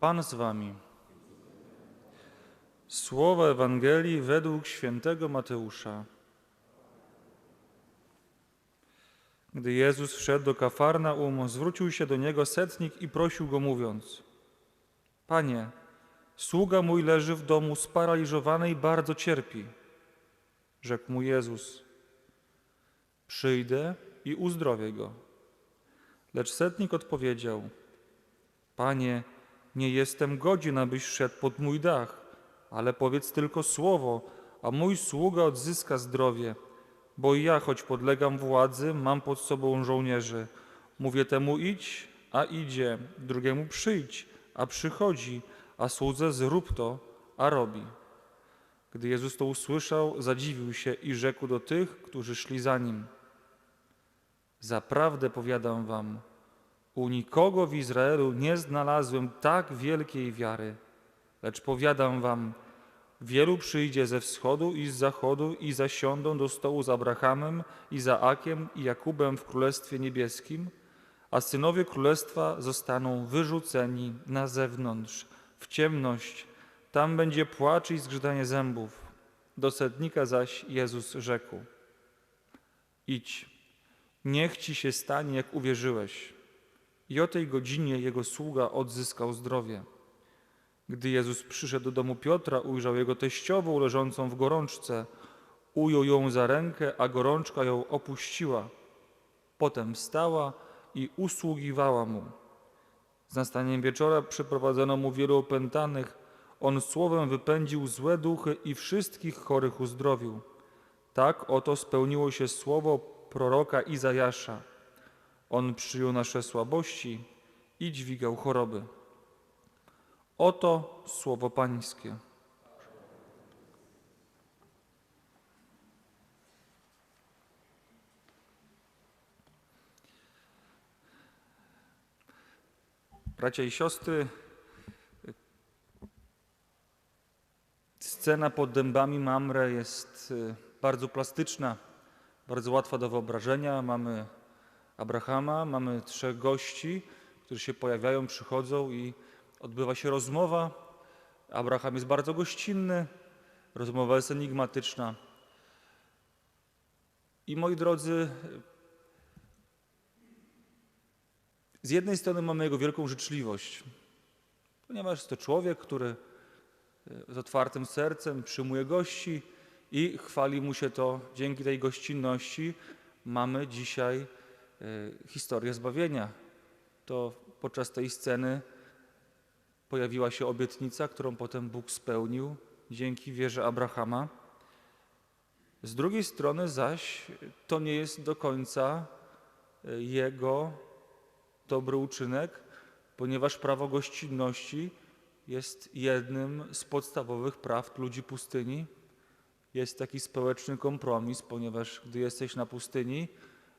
Pan z wami. Słowa Ewangelii według świętego Mateusza. Gdy Jezus wszedł do Kafarnaum, zwrócił się do niego setnik i prosił go mówiąc: Panie, sługa mój leży w domu sparaliżowany i bardzo cierpi. Rzekł mu Jezus: Przyjdę i uzdrowię go. Lecz setnik odpowiedział: Panie, nie jestem godzien, abyś szedł pod mój dach, ale powiedz tylko słowo, a mój sługa odzyska zdrowie. Bo i ja, choć podlegam władzy, mam pod sobą żołnierzy. Mówię temu idź, a idzie, drugiemu przyjdź, a przychodzi, a słudze zrób to, a robi. Gdy Jezus to usłyszał, zadziwił się i rzekł do tych, którzy szli za nim: Zaprawdę powiadam wam, u nikogo w Izraelu nie znalazłem tak wielkiej wiary. Lecz powiadam wam, wielu przyjdzie ze wschodu i z zachodu i zasiądą do stołu z Abrahamem, Izaakiem i Jakubem w Królestwie Niebieskim, a synowie Królestwa zostaną wyrzuceni na zewnątrz, w ciemność. Tam będzie płacz i zgrzytanie zębów. Do setnika zaś Jezus rzekł: Idź, niech ci się stanie, jak uwierzyłeś. I o tej godzinie jego sługa odzyskał zdrowie. Gdy Jezus przyszedł do domu Piotra, ujrzał jego teściową leżącą w gorączce. Ujął ją za rękę, a gorączka ją opuściła. Potem wstała i usługiwała mu. Z nastaniem wieczora przyprowadzono mu wielu opętanych. On słowem wypędził złe duchy i wszystkich chorych uzdrowił. Tak oto spełniło się słowo proroka Izajasza. On przyjął nasze słabości i dźwigał choroby. Oto słowo Pańskie. Bracia i siostry, scena pod dębami Mamre jest y, bardzo plastyczna, bardzo łatwa do wyobrażenia. Mamy Abrahama, mamy trzech gości, którzy się pojawiają, przychodzą i odbywa się rozmowa. Abraham jest bardzo gościnny, rozmowa jest enigmatyczna. I moi drodzy, z jednej strony mamy jego wielką życzliwość, ponieważ jest to człowiek, który z otwartym sercem przyjmuje gości i chwali mu się to dzięki tej gościnności. Mamy dzisiaj e, historię zbawienia. To podczas tej sceny pojawiła się obietnica, którą potem Bóg spełnił dzięki wierze Abrahama. Z drugiej strony zaś to nie jest do końca e, jego dobry uczynek, ponieważ prawo gościnności jest jednym z podstawowych praw ludzi pustyni. Jest taki społeczny kompromis, ponieważ gdy jesteś na pustyni,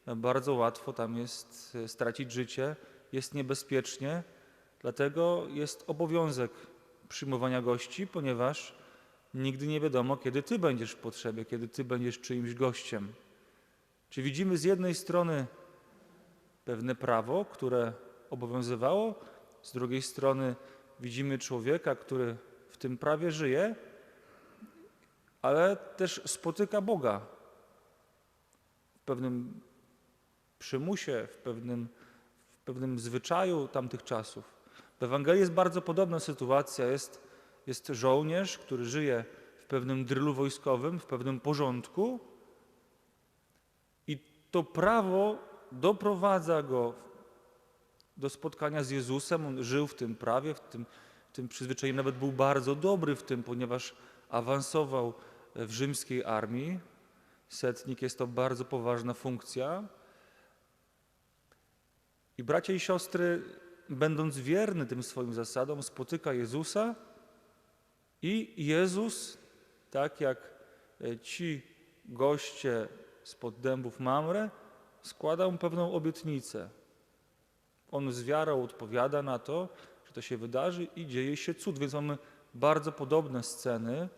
bardzo łatwo tam jest e, stracić życie, jest niebezpiecznie, dlatego jest obowiązek przyjmowania gości, ponieważ nigdy nie wiadomo, kiedy ty będziesz w potrzebie, kiedy ty będziesz czyimś gościem. Czy widzimy z jednej strony pewne prawo, które obowiązywało, z drugiej strony widzimy człowieka, który w tym prawie żyje, ale też spotyka Boga w pewnym przymusie, w pewnym, w pewnym zwyczaju tamtych czasów. W Ewangelii jest bardzo podobna sytuacja. Jest, jest żołnierz, który żyje w pewnym drylu wojskowym, w pewnym porządku, i to prawo doprowadza go do spotkania z Jezusem. On żył w tym prawie, w tym, w tym przyzwyczajeniu, nawet był bardzo dobry w tym, ponieważ awansował w rzymskiej armii. Setnik jest to bardzo poważna funkcja. I bracia i siostry, będąc wierny tym swoim zasadom, spotyka Jezusa i Jezus, tak jak e, ci goście spod dębów Mamre, składa mu pewną obietnicę. On z wiarą odpowiada na to, że to się wydarzy i dzieje się cud. Więc mamy bardzo podobne sceny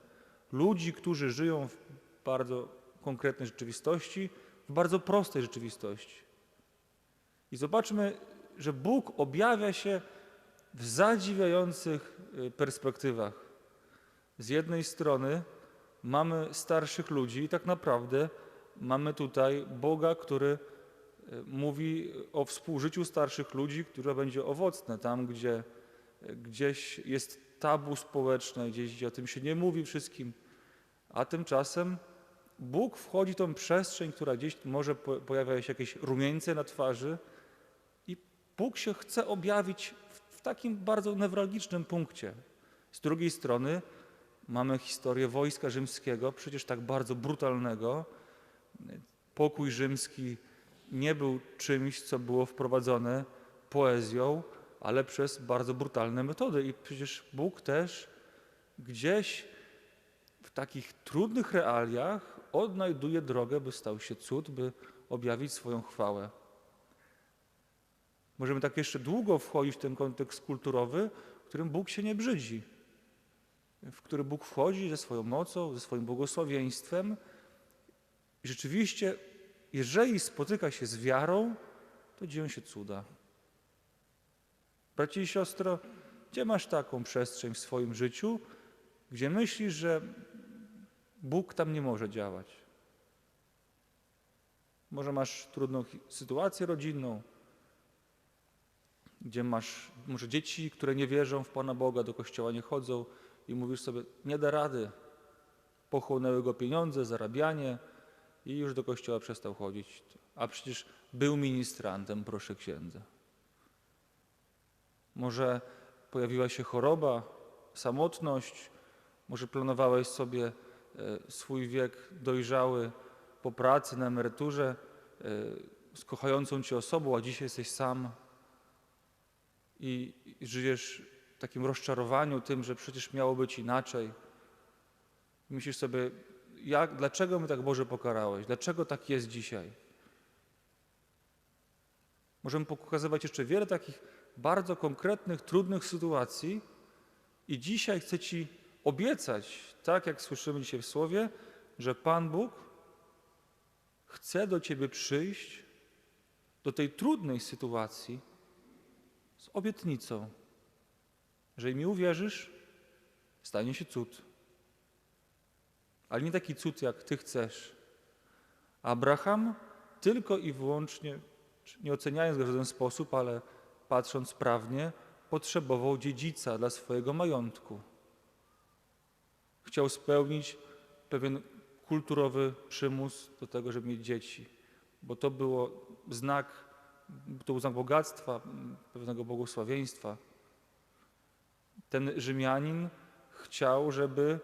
ludzi, którzy żyją w bardzo konkretnej rzeczywistości, w bardzo prostej rzeczywistości. I zobaczmy, że Bóg objawia się w zadziwiających y, perspektywach. Z jednej strony mamy starszych ludzi i tak naprawdę mamy tutaj Boga, który y, mówi o współżyciu starszych ludzi, które będzie owocne tam, gdzie y, gdzieś jest tabu społeczne, gdzieś gdzie o tym się nie mówi wszystkim, a tymczasem Bóg wchodzi w tą przestrzeń, która gdzieś może po- pojawia się jakieś rumieńce na twarzy Bóg się chce objawić w, takim bardzo newralgicznym punkcie. Z drugiej strony mamy historię wojska rzymskiego, przecież tak bardzo brutalnego. Pokój rzymski nie był czymś, co było wprowadzone poezją, ale przez bardzo brutalne metody. I przecież Bóg też gdzieś w takich trudnych realiach odnajduje drogę, by stał się cud, by objawić swoją chwałę. Możemy tak jeszcze długo wchodzić w ten kontekst kulturowy, w którym Bóg się nie brzydzi, w który Bóg wchodzi ze swoją mocą, ze swoim błogosławieństwem. I rzeczywiście, jeżeli spotyka się z wiarą, to dzieją się cuda. Braci i siostro, gdzie masz taką przestrzeń w swoim życiu, gdzie myślisz, że Bóg tam nie może działać? Może masz trudną sytuację rodzinną, gdzie masz może dzieci, które nie wierzą w Pana Boga, do kościoła nie chodzą i mówisz sobie, nie da rady. Pochłonęły go pieniądze, zarabianie i już do kościoła przestał chodzić. A przecież był ministrantem, proszę księdza. Może pojawiła się choroba, samotność, może planowałeś sobie e, swój wiek dojrzały po pracy, na emeryturze e, z kochającą cię osobą, a dzisiaj jesteś sam i żyjesz w takim rozczarowaniu tym, że przecież miało być inaczej. Myślisz sobie, jak, dlaczego mnie tak Boże pokarałeś? Dlaczego tak jest dzisiaj? Możemy pokazywać jeszcze wiele takich bardzo konkretnych, trudnych sytuacji i dzisiaj chcę Ci obiecać, tak jak słyszymy dzisiaj w Słowie, że Pan Bóg chce do Ciebie przyjść, do tej trudnej sytuacji z obietnicą, że mi uwierzysz, stanie się cud. Ale nie taki cud, jak Ty chcesz. Abraham tylko i wyłącznie, nie oceniając go w żaden sposób, ale patrząc prawnie, potrzebował dziedzica dla swojego majątku. Chciał spełnić pewien kulturowy przymus do tego, żeby mieć dzieci, bo to było znak, to był znak bogactwa, pewnego błogosławieństwa. Ten Rzymianin chciał, żeby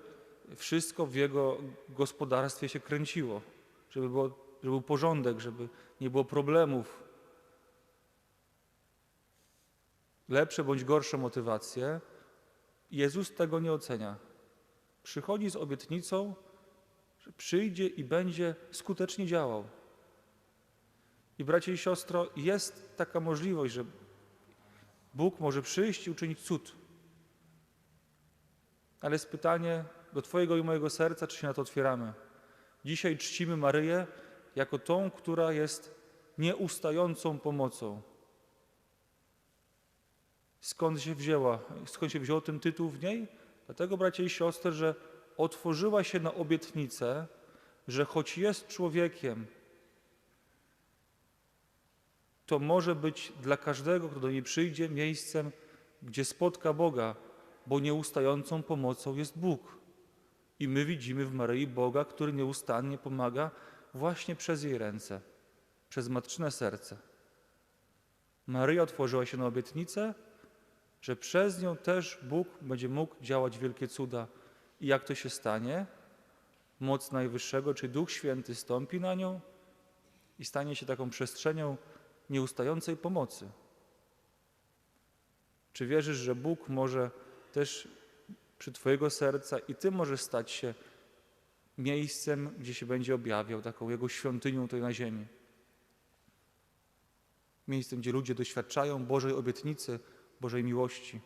wszystko w jego gospodarstwie się kręciło, żeby, było, żeby był porządek, żeby nie było problemów. Lepsze bądź gorsze motywacje. Jezus tego nie ocenia. Przychodzi z obietnicą, że przyjdzie i będzie skutecznie działał. I bracie i siostro, jest taka możliwość, że Bóg może przyjść i uczynić cud. Ale jest pytanie do Twojego i mojego serca, czy się na to otwieramy. Dzisiaj czcimy Maryję jako tą, która jest nieustającą pomocą. Skąd się wzięła? Skąd się wziął ten tytuł w niej? Dlatego, bracia i siostry, że otworzyła się na obietnicę, że choć jest człowiekiem, to może być dla każdego, kto do niej przyjdzie, miejscem, gdzie spotka Boga, bo nieustającą pomocą jest Bóg. I my widzimy w Maryi Boga, który nieustannie pomaga właśnie przez jej ręce, przez matczyne serce. Maryja otworzyła się na obietnicę, że przez nią też Bóg będzie mógł działać wielkie cuda. I jak to się stanie? Moc Najwyższego, czy Duch Święty stąpi na nią i stanie się taką przestrzenią nieustającej pomocy. Czy wierzysz, że Bóg może też przy Twojego serca i Ty możesz stać się miejscem, gdzie się będzie objawiał, taką Jego świątynią tutaj na ziemi? Miejscem, gdzie ludzie doświadczają Bożej obietnicy, Bożej miłości.